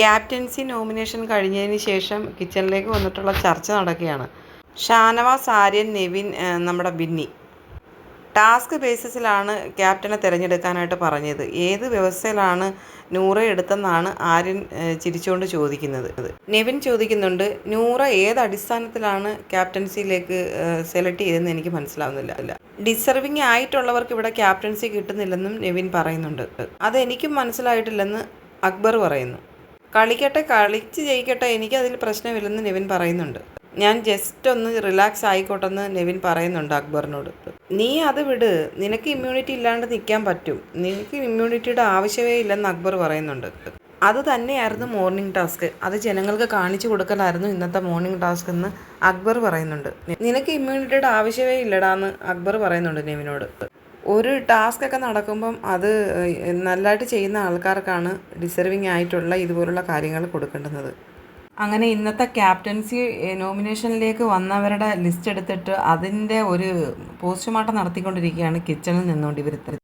Captaincy nomination കഴിഞ്ഞതിന് ശേഷം കിച്ചണിലേക്ക് വന്നിട്ടുള്ള ചർച്ച നടക്കുകയാണ്. ഷാനവാസ് ആര്യൻ നെവിൻ നമ്മുടെ ബിന്നി. ടാസ്ക് ബേസിസിലാണ് ക്യാപ്റ്റനെ തിരഞ്ഞെടുക്കാനായിട്ട് പറഞ്ഞത്. ഏത് വ്യവസ്ഥയിലാണ് നൂറ എടുത്തെന്നാണ് ആര്യൻ ചിരിച്ചുകൊണ്ട് ചോദിക്കുന്നത്. നെവിൻ ചോദിക്കുന്നുണ്ട് നൂറ ഏത് അടിസ്ഥാനത്തിലാണ് ക്യാപ്റ്റൻസിയിലേക്ക് സെലക്ട് ചെയ്തതെന്ന് എനിക്ക് മനസ്സിലാവുന്നില്ല. അല്ല ഡിസർവിങ് ആയിട്ടുള്ളവർക്ക് ഇവിടെ ക്യാപ്റ്റൻസി കിട്ടുന്നില്ലെന്നും നെവിൻ പറയുന്നുണ്ട്. അതെനിക്കും മനസ്സിലായിട്ടില്ലെന്ന് അക്ബർ പറയുന്നു. കളിക്കട്ടെ കളിച്ച് ജയിക്കട്ടെ എനിക്കതിൽ പ്രശ്നമില്ലെന്ന് നെവിൻ പറയുന്നുണ്ട്. ഞാൻ ജസ്റ്റ് ഒന്ന് റിലാക്സ് ആയിക്കോട്ടെന്ന് നെവിൻ പറയുന്നുണ്ട് അക്ബറിനോട്. നീ അത് വിട്. നിനക്ക് ഇമ്മ്യൂണിറ്റി ഇല്ലാണ്ട് നിൽക്കാൻ പറ്റും. നിനക്ക് ഇമ്മ്യൂണിറ്റിയുടെ ആവശ്യമേ ഇല്ലെന്ന് അക്ബർ പറയുന്നുണ്ട്. അത് തന്നെയായിരുന്നു മോർണിംഗ് ടാസ്ക് അത് ജനങ്ങൾക്ക് കാണിച്ചു കൊടുക്കലായിരുന്നു ഇന്നത്തെ മോർണിംഗ് ടാസ്ക് എന്ന് അക്ബർ പറയുന്നുണ്ട്. നിനക്ക് ഇമ്മ്യൂണിറ്റിയുടെ ആവശ്യമേ ഇല്ലടാന്ന് അക്ബർ പറയുന്നുണ്ട് നെവിനോട്. ഒരു ടാസ്ക് ഒക്കെ നടക്കുമ്പം അത് നല്ലതായിട്ട് ചെയ്യുന്ന ആൾക്കാർക്കാണ് ഡിസർവിങ് ആയിട്ടുള്ള ഇതുപോലുള്ള കാര്യങ്ങൾ കൊടുക്കേണ്ടുന്നത്. അങ്ങനെ ഇന്നത്തെ ക്യാപ്റ്റൻസി നോമിനേഷനിലേക്ക് വന്നവരുടെ ലിസ്റ്റ് എടുത്തിട്ട് അതിന്റെ ഒരു പോസ്റ്റ്മോർട്ടം നടത്തിക്കൊണ്ടിരിക്കുകയാണ് കിച്ചണിൽ നിന്നുകൊണ്ട് ഇവർ